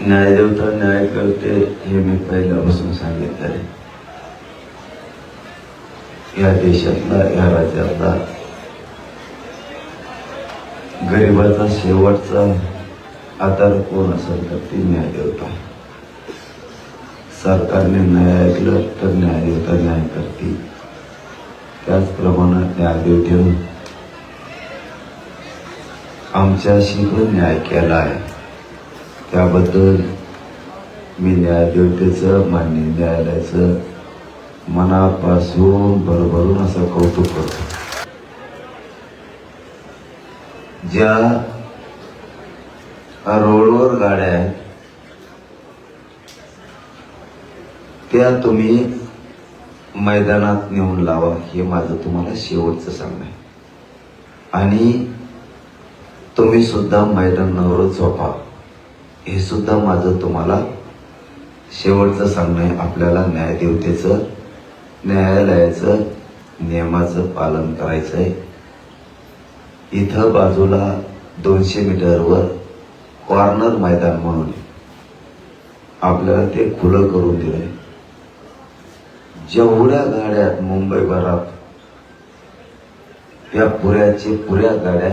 न्यायदेवता न्याय करते हे मी पहिल्यापासून सांगितले या देशातला या राज्यातला गरिबाचा शेवटचा आधार कोण असेल तर ती न्यायदेवता सरकारने न्याय ऐकलं तर न्यायदेवता न्याय करते त्याचप्रमाणे न्यायदेवतेनं आमच्याशी पण न्याय केला आहे. त्याबद्दल मी न्यायदेवतेचं मान्य न्यायालयाचं मनापासून भरभरून असं कौतुक करतो. ज्या रोडवर गाड्या आहेत त्या तुम्ही मैदानात नेऊन लावा हे माझं तुम्हाला शेवटचं सांगणं आहे. आणि तुम्ही सुद्धा मैदानावरच झोपा. हे सुद्धा माझं तुम्हाला शेवटचं सांगणं आहे. आपल्याला न्यायदेवतेचं न्यायालयाचं नियमाचं पालन करायचं आहे इथं बाजूला दोनशे मीटरवर कॉर्नर मैदान म्हणून आपल्याला ते खुलं करून दिलंय. जेवढ्या गाड्या मुंबईभरात या पुऱ्याचे पुऱ्या गाड्या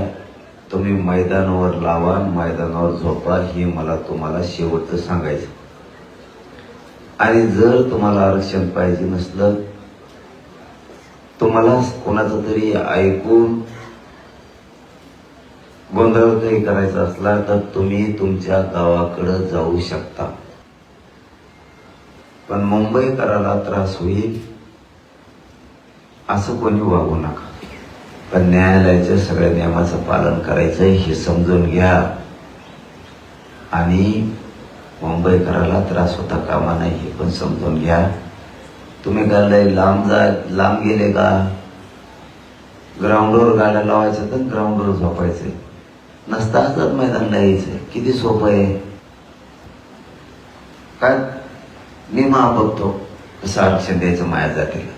तुम्ही मैदानावर लावा मैदानावर झोपा हे मला तुम्हाला शेवटचं सांगायचं. आणि जर तुम्हाला आरक्षण पाहिजे नसलं तुम्हाला कोणाचं तरी ऐकून गोंधळ तरी करायचा असला तर तुम्ही तुमच्या गावाकडं जाऊ शकता. पण मुंबईकराला त्रास होईल असं कोणी वागू नका. पण न्यायालयाच्या सगळ्या नियमाचं पालन करायचं हे समजून घ्या. आणि मुंबईकराला त्रास होता कामा नाही हे पण समजून घ्या. तुम्ही काय लांब जा लांब गेले का? ग्राउंडवर गाड्या लावायच्या तर ग्राउंडवर झोपायचं. नसता असतात मैदानला यायचं किती सोपं आहे. काय? मी मा बघतो कसं आरक्षण द्यायचं माया जातीला.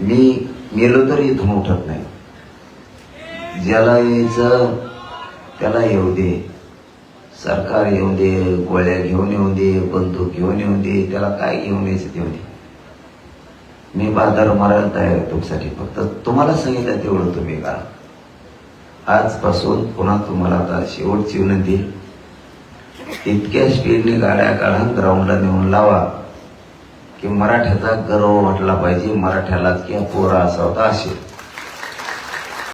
मी मेलो तरी इथून उठत नाही. ज्याला यायचं त्याला येऊ दे सरकार येऊ दे गोळ्या घेऊन येऊ दे बंदूक घेऊन येऊ दे त्याला काय घेऊन यायचं देऊ दे मी बाजार मारायला तयार आहे तुमच्यासाठी फक्त तुम्हाला सांगितलं तेवढं तुम्ही करा. आजपासून पुन्हा तुम्हाला आता शेवटची विनंती इतक्या स्पीडने गाड्या काढा ग्राउंडला नेऊन लावा की मराठ्याचा गर्व वाटला पाहिजे मराठ्यालाच किंवा पोरा असा होता असेल